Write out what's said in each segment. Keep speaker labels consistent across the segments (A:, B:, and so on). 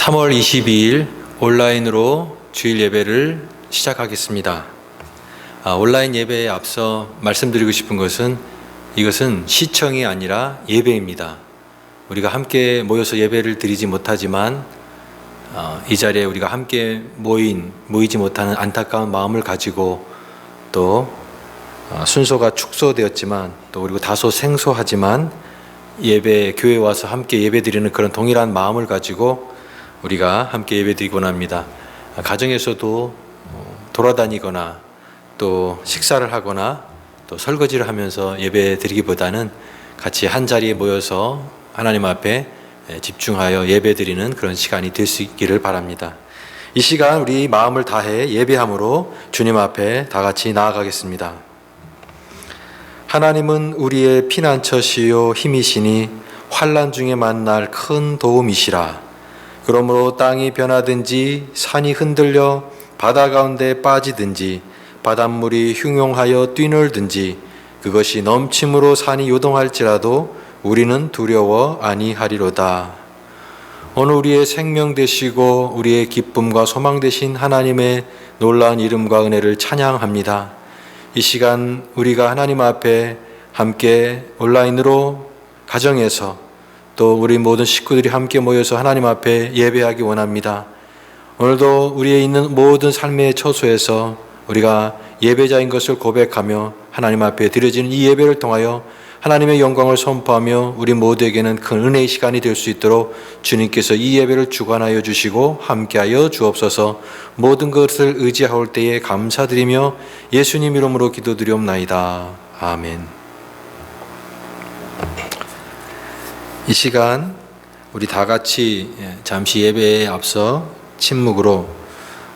A: 3월 22일 온라인으로 주일 예배를 시작하겠습니다. 아, 온라인 예배에 앞서 말씀드리고 싶은 것은 이것은 시청이 아니라 예배입니다. 우리가 함께 모여서 예배를 드리지 못하지만 어, 이 자리에 우리가 함께 모인 모이지 못하는 안타까운 마음을 가지고 또 어, 순서가 축소되었지만 또 그리고 다소 생소하지만 예배 교회 와서 함께 예배 드리는 그런 동일한 마음을 가지고 우리가 함께 예배 드리곤 합니다. 아, 가정에서도 어, 돌아다니거나 또 식사를 하거나 또 설거지를 하면서 예배 드리기보다는 같이 한 자리에 모여서 하나님 앞에 집중하여 예배 드리는 그런 시간이 될 수 있기를 바랍니다. 이 시간 우리 마음을 다해 예배함으로 주님 앞에 다 같이 나아가겠습니다. 하나님은 우리의 피난처시요 힘이시니 환란 중에 만날 큰 도움이시라. 그러므로 땅이 변하든지 산이 흔들려 바다 가운데 빠지든지 바닷물이 흉용하여 뛰놀든지 그것이 넘침으로 산이 요동할지라도 우리는 두려워 아니하리로다. 오늘 우리의 생명 되시고 우리의 기쁨과 소망 되신 하나님의 놀라운 이름과 은혜를 찬양합니다. 이 시간 우리가 하나님 앞에 함께 온라인으로 가정에서 또 우리 모든 식구들이 함께 모여서 하나님 앞에 예배하기 원합니다. 오늘도 우리의 있는 모든 삶의 처소에서 우리가 예배자인 것을 고백하며 하나님 앞에 드려지는 이 예배를 통하여 하나님의 영광을 선포하며 우리 모두에게는 큰 은혜의 시간이 될 수 있도록 주님께서 이 예배를 주관하여 주시고 함께하여 주옵소서 모든 것을 의지하올 때에 감사드리며 예수님 이름으로 기도드리옵나이다. 아멘. 이 시간 우리 다 같이 잠시 예배에 앞서 침묵으로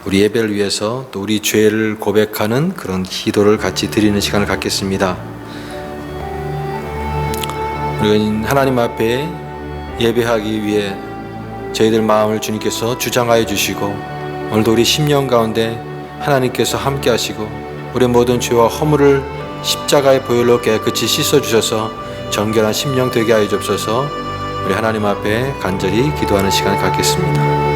A: 우리 예배를 위해서 또 우리 죄를 고백하는 그런 기도를 같이 드리는 시간을 갖겠습니다. 우리는 하나님 앞에 예배하기 위해 저희들 마음을 주님께서 주장하여 주시고 오늘도 우리 10년 가운데 하나님께서 함께 하시고 우리 모든 죄와 허물을 십자가의 보혈로 깨끗이 씻어 주셔서 정결한 심령 되게 하여 주옵소서. 우리 하나님 앞에 간절히 기도하는 시간을 갖겠습니다.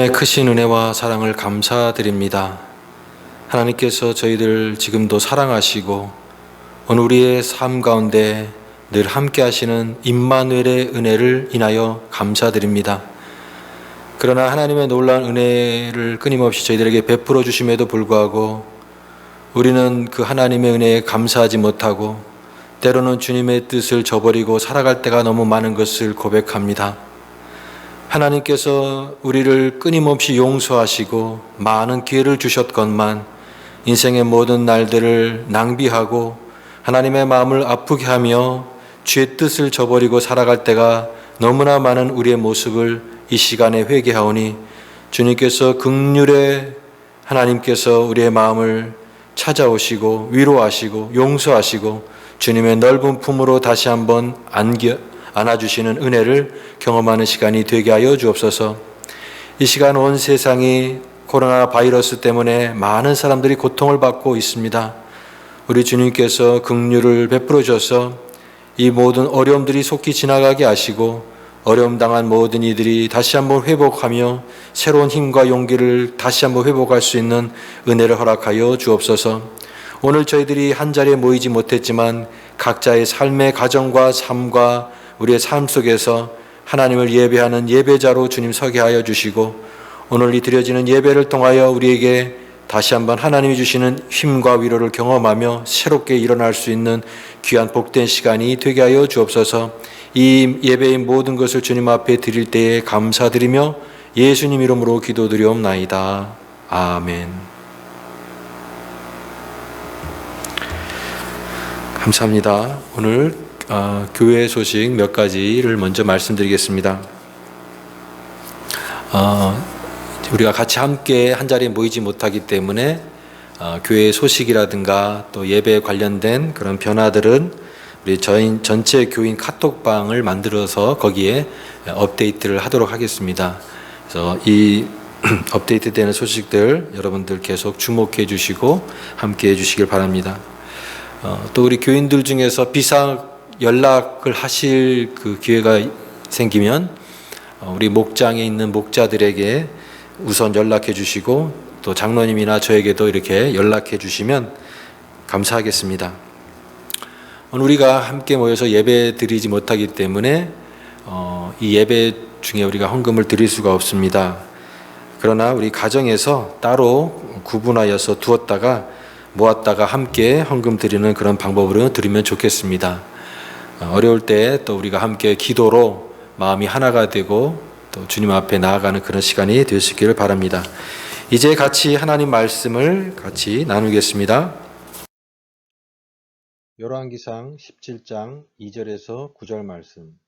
A: 주님의 크신 은혜와 사랑을 감사드립니다. 하나님께서 저희들 지금도 사랑하시고 오늘 우리의 삶 가운데 늘 함께 하시는 임마누엘의 은혜를 인하여 감사드립니다. 그러나 하나님의 놀라운 은혜를 끊임없이 저희들에게 베풀어 주심에도 불구하고 우리는 그 하나님의 은혜에 감사하지 못하고 때로는 주님의 뜻을 저버리고 살아갈 때가 너무 많은 것을 고백합니다. 하나님께서 우리를 끊임없이 용서하시고 많은 기회를 주셨건만 인생의 모든 날들을 낭비하고 하나님의 마음을 아프게 하며 주의 뜻을 저버리고 살아갈 때가 너무나 많은 우리의 모습을 이 시간에 회개하오니 주님께서 극률의 하나님께서 우리의 마음을 찾아오시고 위로하시고 용서하시고 주님의 넓은 품으로 다시 한번 안겨 안아주시는 은혜를 경험하는 시간이 되게 하여 주옵소서. 이 시간 온 세상이 코로나 바이러스 때문에 많은 사람들이 고통을 받고 있습니다. 우리 주님께서 긍휼을 베풀어 주셔서 이 모든 어려움들이 속히 지나가게 하시고 어려움 당한 모든 이들이 다시 한번 회복하며 새로운 힘과 용기를 다시 한번 회복할 수 있는 은혜를 허락하여 주옵소서. 오늘 저희들이 한 자리에 모이지 못했지만 각자의 삶의 가정과 삶과 우리의 삶 속에서 하나님을 예배하는 예배자로 주님 서게 하여 주시고 오늘 이 드려지는 예배를 통하여 우리에게 다시 한번 하나님이 주시는 힘과 위로를 경험하며 새롭게 일어날 수 있는 귀한 복된 시간이 되게 하여 주옵소서. 이 예배의 모든 것을 주님 앞에 드릴 때에 감사드리며 예수님 이름으로 기도드리옵나이다. 아멘. 감사합니다. 오늘 어, 교회 소식 몇 가지를 먼저 말씀드리겠습니다. 어, 우리가 같이 함께 한 자리에 모이지 못하기 때문에 어, 교회 소식이라든가 또 예배에 관련된 그런 변화들은 우리 저희 전체 교인 카톡방을 만들어서 거기에 업데이트를 하도록 하겠습니다. 그래서 이 업데이트되는 소식들 여러분들 계속 주목해 주시고 함께 해 주시길 바랍니다. 어, 또 우리 교인들 중에서 비상 연락을 하실 그 기회가 생기면 어, 우리 목장에 있는 목자들에게 우선 연락해 주시고 또 장로님이나 저에게도 이렇게 연락해 주시면 감사하겠습니다. 오늘 우리가 함께 모여서 예배 드리지 못하기 때문에 어, 이 예배 중에 우리가 헌금을 드릴 수가 없습니다. 그러나 우리 가정에서 따로 구분하여서 두었다가 모았다가 함께 헌금 드리는 그런 방법으로 드리면 좋겠습니다. 어, 어려울 때 또 우리가 함께 기도로 마음이 하나가 되고 또 주님 앞에 나아가는 그런 시간이 되시기를 바랍니다. 이제 같이 하나님 말씀을 같이 나누겠습니다. 열왕기상 17장 2절에서 9절 말씀.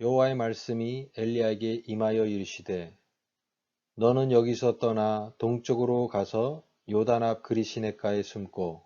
A: 여호와의 말씀이 엘리야에게 임하여 이르시되 너는 여기서 떠나 동쪽으로 가서 요단 앞 그리 시냇가에 숨고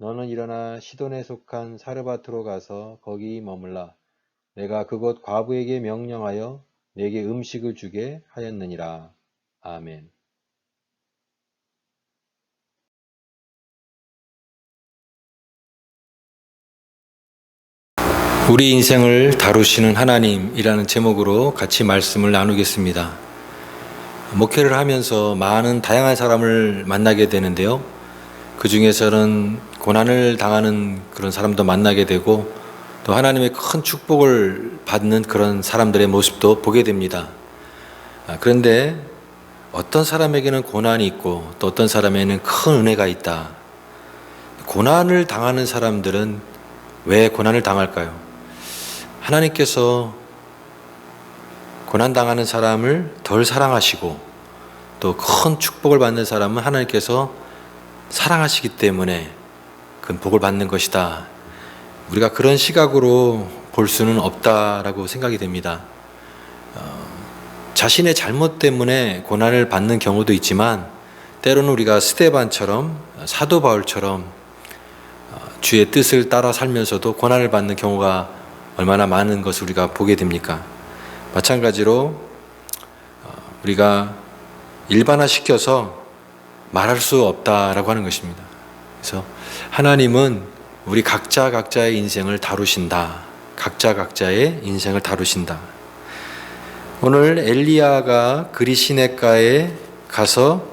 A: 너는 일어나 시돈에 속한 사르바트로 가서 거기 머물라. 내가 그곳 과부에게 명령하여 내게 음식을 주게 하였느니라. 아멘. 우리 인생을 다루시는 하나님이라는 제목으로 같이 말씀을 나누겠습니다. 목회를 하면서 많은 다양한 사람을 만나게 되는데요. 그 중에서는 고난을 당하는 그런 사람도 만나게 되고 또 하나님의 큰 축복을 받는 그런 사람들의 모습도 보게 됩니다. 아, 그런데 어떤 사람에게는 고난이 있고 또 어떤 사람에게는 큰 은혜가 있다. 고난을 당하는 사람들은 왜 고난을 당할까요? 하나님께서 고난 당하는 사람을 덜 사랑하시고 또 큰 축복을 받는 사람은 하나님께서 사랑하시기 때문에 그 복을 받는 것이다. 우리가 그런 시각으로 볼 수는 없다라고 생각이 됩니다. 어, 자신의 잘못 때문에 고난을 받는 경우도 있지만 때로는 우리가 스테반처럼 사도 바울처럼 어, 주의 뜻을 따라 살면서도 고난을 받는 경우가 얼마나 많은 것을 우리가 보게 됩니까? 마찬가지로 어, 우리가 일반화 시켜서 말할 수 없다라고 하는 것입니다. 그래서 하나님은 우리 각자 각자의 인생을 다루신다. 각자 각자의 인생을 다루신다. 오늘 엘리야가 그리시네가에 가서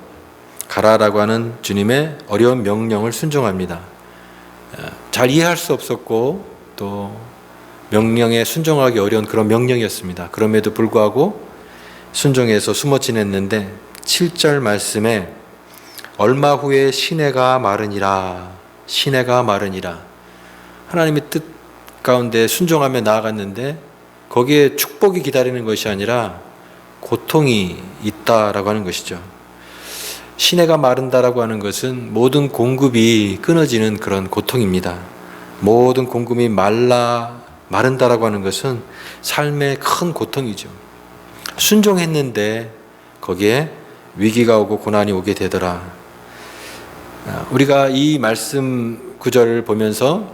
A: 가라라고 하는 주님의 어려운 명령을 순종합니다. 잘 이해할 수 없었고 또 명령에 순종하기 어려운 그런 명령이었습니다. 그럼에도 불구하고 순종해서 숨어 지냈는데 7절 말씀에 얼마 후에 시내가 마르니라 시내가 마르니라 하나님의 뜻 가운데 순종하며 나아갔는데 거기에 축복이 기다리는 것이 아니라 고통이 있다라고 하는 것이죠. 시내가 마른다라고 하는 것은 모든 공급이 끊어지는 그런 고통입니다. 모든 공급이 말라 마른다라고 하는 것은 삶의 큰 고통이죠. 순종했는데 거기에 위기가 오고 고난이 오게 되더라. 아, 우리가 이 말씀 구절을 보면서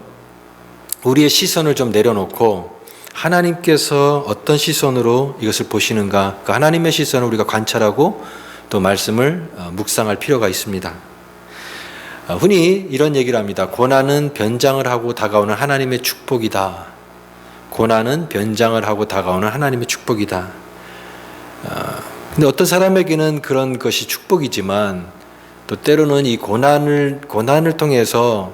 A: 우리의 시선을 좀 내려놓고 하나님께서 어떤 시선으로 이것을 보시는가, 그 하나님의 시선을 우리가 관찰하고 또 말씀을 어, 묵상할 필요가 있습니다. 어, 흔히 이런 얘기를 합니다. 고난은 변장을 하고 다가오는 하나님의 축복이다. 고난은 변장을 하고 다가오는 하나님의 축복이다. 어, 근데 어떤 사람에게는 그런 것이 축복이지만 또 때로는 이 고난을 고난을 통해서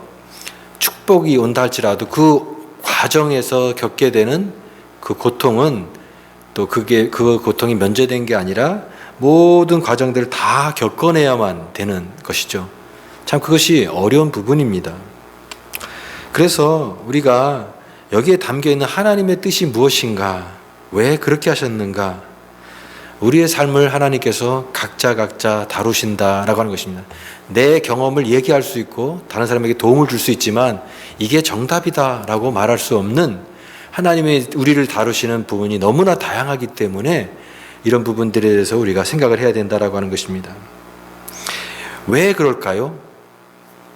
A: 축복이 온다 할지라도 그 과정에서 겪게 되는 그 고통은 또 그게 그 고통이 면제된 게 아니라 모든 과정들을 다 겪어내야만 되는 것이죠. 참 그것이 어려운 부분입니다. 그래서 우리가 여기에 담겨 있는 하나님의 뜻이 무엇인가? 왜 그렇게 하셨는가? 우리의 삶을 하나님께서 각자 각자 다루신다라고 하는 것입니다. 내 경험을 얘기할 수 있고 다른 사람에게 도움을 줄 수 있지만 이게 정답이다라고 말할 수 없는 하나님의 우리를 다루시는 부분이 너무나 다양하기 때문에 이런 부분들에 대해서 우리가 생각을 해야 된다라고 하는 것입니다. 왜 그럴까요?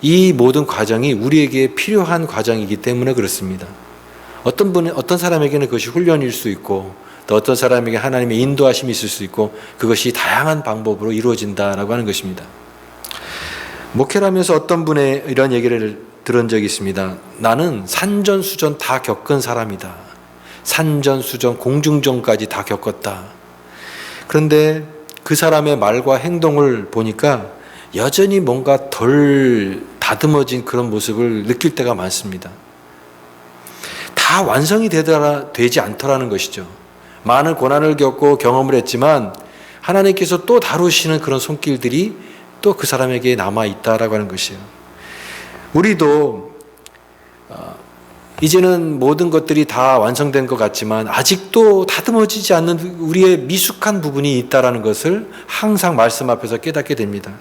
A: 이 모든 과정이 우리에게 필요한 과정이기 때문에 그렇습니다. 어떤 분, 어떤 사람에게는 그것이 훈련일 수 있고, 또 어떤 사람에게 하나님의 인도하심이 있을 수 있고, 그것이 다양한 방법으로 이루어진다라고 하는 것입니다. 목회를 하면서 어떤 분의 이런 얘기를 들은 적이 있습니다. 나는 산전수전 다 겪은 사람이다. 산전수전, 공중전까지 다 겪었다. 그런데 그 사람의 말과 행동을 보니까 여전히 뭔가 덜 다듬어진 그런 모습을 느낄 때가 많습니다. 다 완성이 되더라, 되지 않더라는 것이죠. 많은 고난을 겪고 경험을 했지만 하나님께서 또 다루시는 그런 손길들이 또 그 사람에게 남아 있다라고 하는 것이에요. 우리도 어, 이제는 모든 것들이 다 완성된 것 같지만 아직도 다듬어지지 않는 우리의 미숙한 부분이 있다라는 것을 항상 말씀 앞에서 깨닫게 됩니다.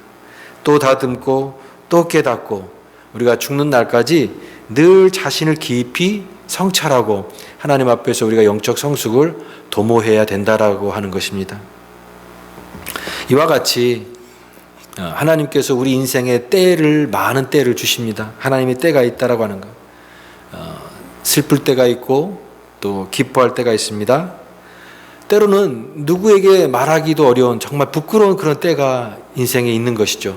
A: 또 다듬고 또 깨닫고 우리가 죽는 날까지 늘 자신을 깊이 성찰하고 하나님 앞에서 우리가 영적 성숙을 도모해야 된다라고 하는 것입니다. 이와 같이 어, 하나님께서 우리 인생에 때를 많은 때를 주십니다. 하나님의 때가 있다라고 하는 것. 어, 슬플 때가 있고 또 기뻐할 때가 있습니다. 때로는 누구에게 말하기도 어려운 정말 부끄러운 그런 때가 인생에 있는 것이죠.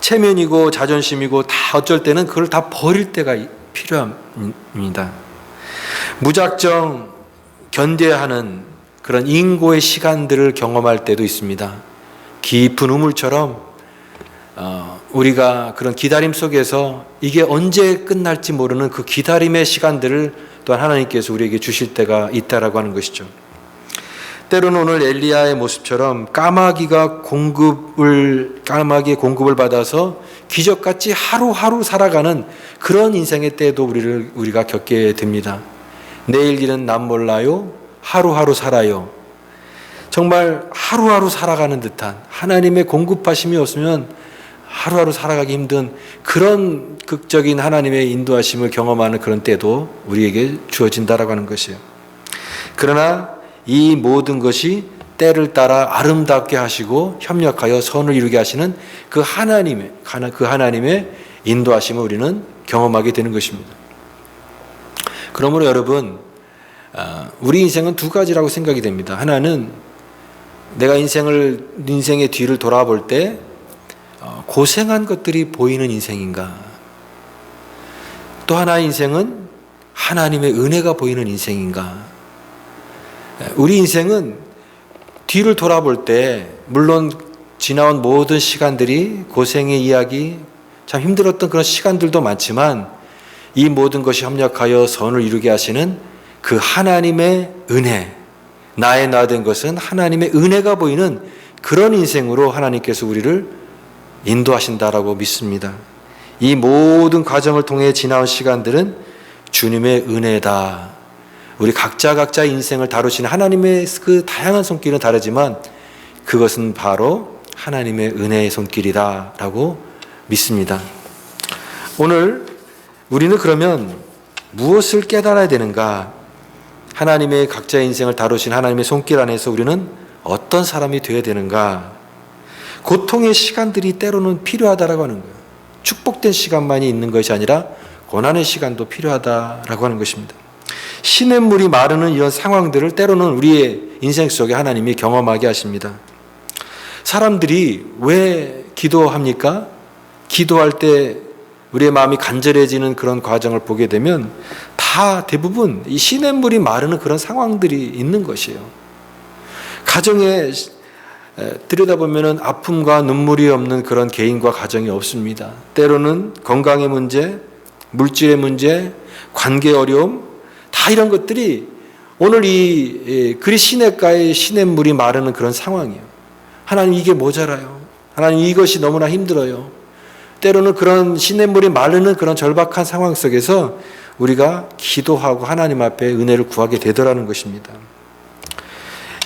A: 체면이고 자존심이고 다 어쩔 때는 그걸 다 버릴 때가 필요합니다. 무작정 견뎌하는 그런 인고의 시간들을 경험할 때도 있습니다. 깊은 우물처럼 어, 우리가 그런 기다림 속에서 이게 언제 끝날지 모르는 그 기다림의 시간들을 또한 하나님께서 우리에게 주실 때가 있다라고 하는 것이죠. 때로는 오늘 엘리야의 모습처럼 까마귀가 공급을 까마귀의 공급을 받아서 기적같이 하루하루 살아가는 그런 인생의 때도 우리를 우리가 겪게 됩니다. 내일 일은 남 몰라요. 하루하루 살아요. 정말 하루하루 살아가는 듯한 하나님의 공급하심이 없으면 하루하루 살아가기 힘든 그런 극적인 하나님의 인도하심을 경험하는 그런 때도 우리에게 주어진다라고 하는 것이에요. 그러나 이 모든 것이 때를 따라 아름답게 하시고 협력하여 선을 이루게 하시는 그 하나님의 그 하나님의 인도하심을 우리는 경험하게 되는 것입니다. 그러므로 여러분 아, 우리 인생은 두 가지라고 생각이 됩니다. 하나는 내가 인생을 인생의 뒤를 돌아볼 때 어, 고생한 것들이 보이는 인생인가? 또 하나의 인생은 하나님의 은혜가 보이는 인생인가? 우리 인생은 뒤를 돌아볼 때 물론 지나온 모든 시간들이 고생의 이야기, 참 힘들었던 그런 시간들도 많지만 이 모든 것이 협력하여 선을 이루게 하시는 그 하나님의 은혜, 나의 나 된 것은 하나님의 은혜가 보이는 그런 인생으로 하나님께서 우리를 인도하신다라고 믿습니다. 이 모든 과정을 통해 지나온 시간들은 주님의 은혜다. 우리 각자 각자 인생을 다루시는 하나님의 그 다양한 손길은 다르지만 그것은 바로 하나님의 은혜의 손길이다라고 믿습니다. 오늘 우리는 그러면 무엇을 깨달아야 되는가? 하나님의 각자의 인생을 다루신 하나님의 손길 안에서 우리는 어떤 사람이 되어야 되는가? 고통의 시간들이 때로는 필요하다라고 하는 거예요. 축복된 시간만이 있는 것이 아니라 고난의 시간도 필요하다라고 하는 것입니다. 시냇물이 마르는 이런 상황들을 때로는 우리의 인생 속에 하나님이 경험하게 하십니다. 사람들이 왜 기도합니까? 기도할 때 우리의 마음이 간절해지는 그런 과정을 보게 되면 다 대부분 이 시냇물이 마르는 그런 상황들이 있는 것이에요. 가정에 에, 들여다보면 아픔과 눈물이 없는 그런 개인과 가정이 없습니다. 때로는 건강의 문제, 물질의 문제, 관계 어려움, 다 이런 것들이 오늘 이 예, 그리 시냇가의 시냇물이 마르는 그런 상황이에요. 하나님 이게 모자라요. 하나님 이것이 너무나 힘들어요. 때로는 그런 시냇물이 마르는 그런 절박한 상황 속에서 우리가 기도하고 하나님 앞에 은혜를 구하게 되더라는 것입니다.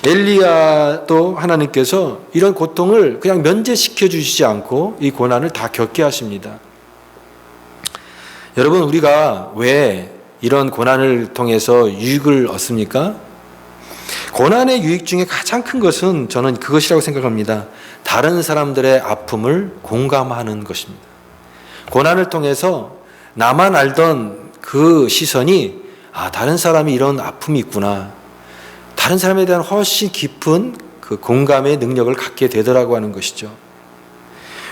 A: 엘리야도 하나님께서 이런 고통을 그냥 면제시켜 주시지 않고 이 고난을 다 겪게 하십니다. 여러분 우리가 왜 이런 고난을 통해서 유익을 얻습니까? 고난의 유익 중에 가장 큰 것은 저는 그것이라고 생각합니다. 다른 사람들의 아픔을 공감하는 것입니다. 고난을 통해서 나만 알던 그 시선이 아, 다른 사람이 이런 아픔이 있구나. 다른 사람에 대한 훨씬 깊은 그 공감의 능력을 갖게 되더라고 하는 것이죠.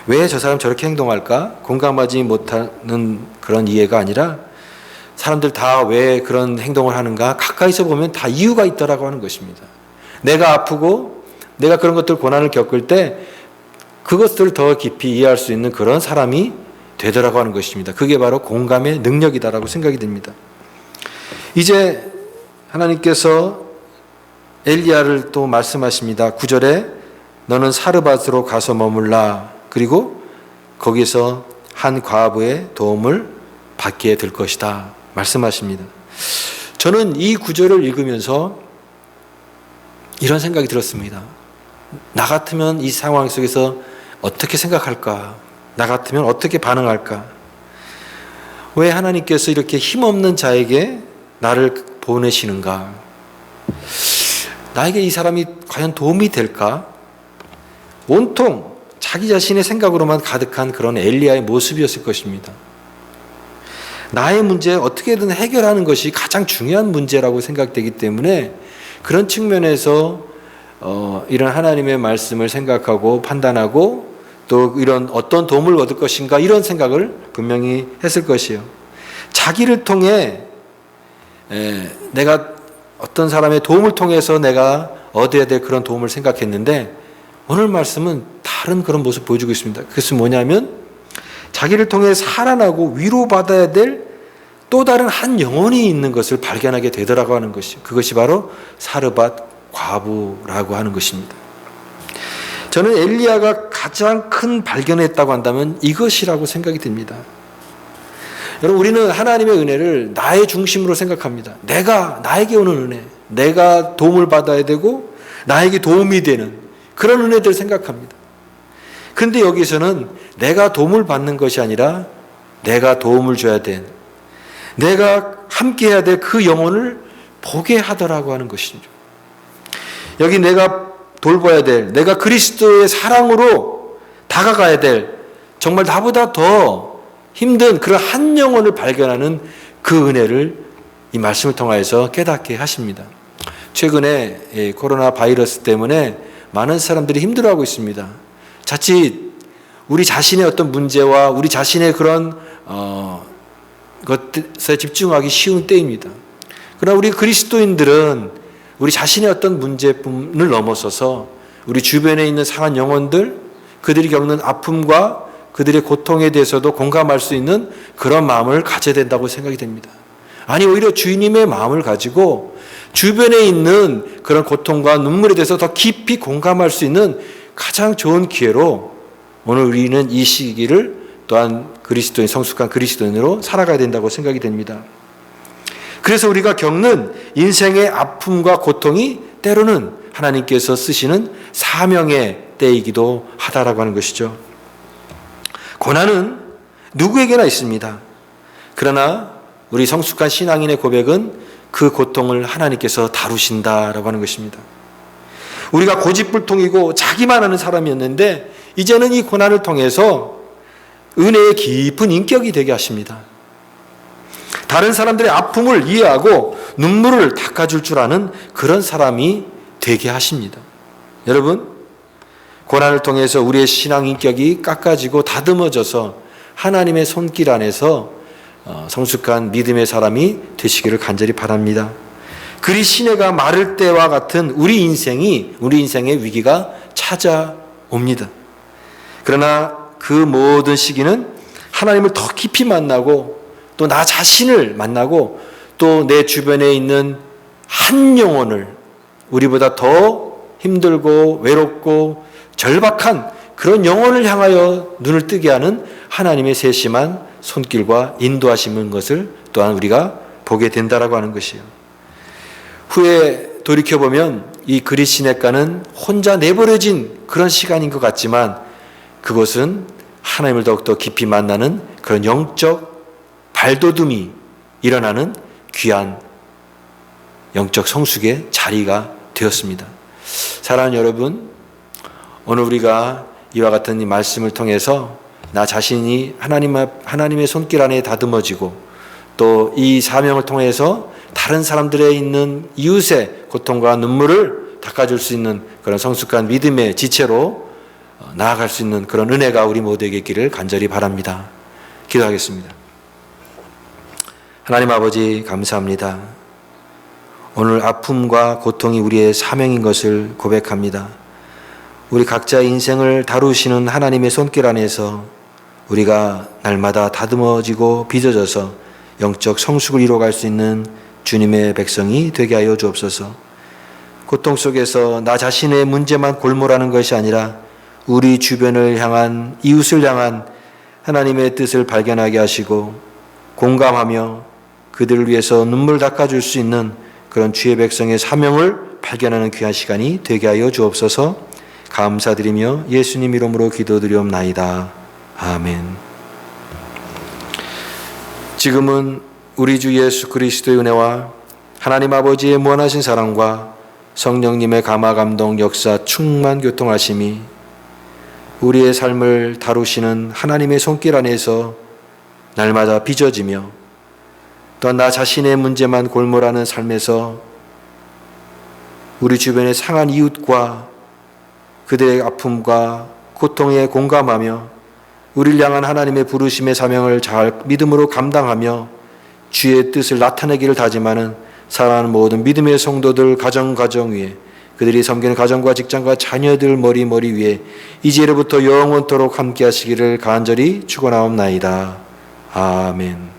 A: 왜 저 사람 저렇게 행동할까? 공감하지 못하는 그런 이해가 아니라 사람들 다 왜 그런 행동을 하는가? 가까이서 보면 다 이유가 있더라고 하는 것입니다. 내가 아프고 내가 그런 것들 고난을 겪을 때 그것들을 더 깊이 이해할 수 있는 그런 사람이 되더라고 하는 것입니다. 그게 바로 공감의 능력이다라고 생각이 됩니다. 이제 하나님께서 엘리야를 또 말씀하십니다. 9절에 너는 사르밧으로 가서 머물라. 그리고 거기서 한 과부의 도움을 받게 될 것이다. 말씀하십니다. 저는 이 구절을 읽으면서 이런 생각이 들었습니다. 나 같으면 이 상황 속에서 어떻게 생각할까? 나 같으면 어떻게 반응할까? 왜 하나님께서 이렇게 힘없는 자에게 나를 보내시는가? 나에게 이 사람이 과연 도움이 될까? 온통 자기 자신의 생각으로만 가득한 그런 엘리야의 모습이었을 것입니다. 나의 문제 어떻게든 해결하는 것이 가장 중요한 문제라고 생각되기 때문에 그런 측면에서 어, 이런 하나님의 말씀을 생각하고 판단하고 또 이런 어떤 도움을 얻을 것인가 이런 생각을 분명히 했을 것이요. 자기를 통해 에, 내가 어떤 사람의 도움을 통해서 내가 얻어야 될 그런 도움을 생각했는데 오늘 말씀은 다른 그런 모습 보여주고 있습니다. 그것은 뭐냐면 자기를 통해 살아나고 위로받아야 될 또 다른 한 영혼이 있는 것을 발견하게 되더라고 하는 것이 그것이 바로 사르밧 과부라고 하는 것입니다. 저는 엘리야가 가장 큰 발견했다고 한다면 이것이라고 생각이 듭니다. 여러분 우리는 하나님의 은혜를 나의 중심으로 생각합니다. 내가 나에게 오는 은혜, 내가 도움을 받아야 되고 나에게 도움이 되는 그런 은혜들 생각합니다. 근데 여기서는 내가 도움을 받는 것이 아니라 내가 도움을 줘야 된 내가 함께 해야 될 그 영혼을 보게 하더라고 하는 것이죠. 여기 내가 돌봐야 될, 내가 그리스도의 사랑으로 다가가야 될, 정말 나보다 더 힘든 그런 한 영혼을 발견하는 그 은혜를 이 말씀을 통하여서 깨닫게 하십니다. 최근에 코로나 바이러스 때문에 많은 사람들이 힘들어하고 있습니다. 자칫 우리 자신의 어떤 문제와 우리 자신의 그런 어, 것에 집중하기 쉬운 때입니다. 그러나 우리 그리스도인들은 우리 자신의 어떤 문제를 넘어서서 우리 주변에 있는 상한 영혼들, 그들이 겪는 아픔과 그들의 고통에 대해서도 공감할 수 있는 그런 마음을 가져야 된다고 생각이 됩니다. 아니, 오히려 주님의 마음을 가지고 주변에 있는 그런 고통과 눈물에 대해서 더 깊이 공감할 수 있는 가장 좋은 기회로 오늘 우리는 이 시기를 또한 그리스도인 성숙한 그리스도인으로 살아가야 된다고 생각이 됩니다. 그래서 우리가 겪는 인생의 아픔과 고통이 때로는 하나님께서 쓰시는 사명의 때이기도 하다라고 하는 것이죠. 고난은 누구에게나 있습니다. 그러나 우리 성숙한 신앙인의 고백은 그 고통을 하나님께서 다루신다라고 하는 것입니다. 우리가 고집불통이고 자기만 하는 사람이었는데 이제는 이 고난을 통해서 은혜의 깊은 인격이 되게 하십니다. 다른 사람들의 아픔을 이해하고 눈물을 닦아줄 줄 아는 그런 사람이 되게 하십니다. 여러분, 고난을 통해서 우리의 신앙 인격이 깎아지고 다듬어져서 하나님의 손길 안에서 어, 성숙한 믿음의 사람이 되시기를 간절히 바랍니다. 그리 시내가 마를 때와 같은 우리 인생이 우리 인생의 위기가 찾아옵니다. 그러나 그 모든 시기는 하나님을 더 깊이 만나고 또 나 자신을 만나고 또 내 주변에 있는 한 영혼을 우리보다 더 힘들고 외롭고 절박한 그런 영혼을 향하여 눈을 뜨게 하는 하나님의 세심한 손길과 인도하시는 것을 또한 우리가 보게 된다라고 하는 것이에요. 후에 돌이켜 보면 이 그리시네가는 혼자 내버려진 그런 시간인 것 같지만 그것은 하나님을 더욱더 깊이 만나는 그런 영적 발돋움이 일어나는 귀한 영적 성숙의 자리가 되었습니다. 사랑하는 여러분, 오늘 우리가 이와 같은 이 말씀을 통해서 나 자신이 하나님 앞, 하나님의 손길 안에 다듬어지고 또 이 사명을 통해서 다른 사람들에 있는 이웃의 고통과 눈물을 닦아줄 수 있는 그런 성숙한 믿음의 지체로 어, 나아갈 수 있는 그런 은혜가 우리 모두에게 있기를 간절히 바랍니다. 기도하겠습니다. 하나님 아버지 감사합니다. 오늘 아픔과 고통이 우리의 사명인 것을 고백합니다. 우리 각자의 인생을 다루시는 하나님의 손길 안에서 우리가 날마다 다듬어지고 빚어져서 영적 성숙을 이루어갈 수 있는 주님의 백성이 되게 하여 주옵소서. 고통 속에서 나 자신의 문제만 골몰하는 것이 아니라 우리 주변을 향한 이웃을 향한 하나님의 뜻을 발견하게 하시고 공감하며 그들을 위해서 눈물 닦아줄 수 있는 그런 주의 백성의 사명을 발견하는 귀한 시간이 되게 하여 주옵소서 감사드리며 예수님 이름으로 기도드리옵나이다. 아멘. 지금은 우리 주 예수 그리스도의 은혜와 하나님 아버지의 무한하신 사랑과 성령님의 감화 감동 역사 충만 교통하심이 우리의 삶을 다루시는 하나님의 손길 안에서 날마다 빚어지며 또 나 자신의 문제만 골몰하는 삶에서 우리 주변의 상한 이웃과 그들의 아픔과 고통에 공감하며 우리를 향한 하나님의 부르심의 사명을 잘 믿음으로 감당하며 주의 뜻을 나타내기를 다짐하는 사랑하는 모든 믿음의 성도들 가정 가정 위에 그들이 섬기는 가정과 직장과 자녀들 머리 머리 위에 이제로부터 영원토록 함께 하시기를 간절히 축원하옵나이다. 아멘.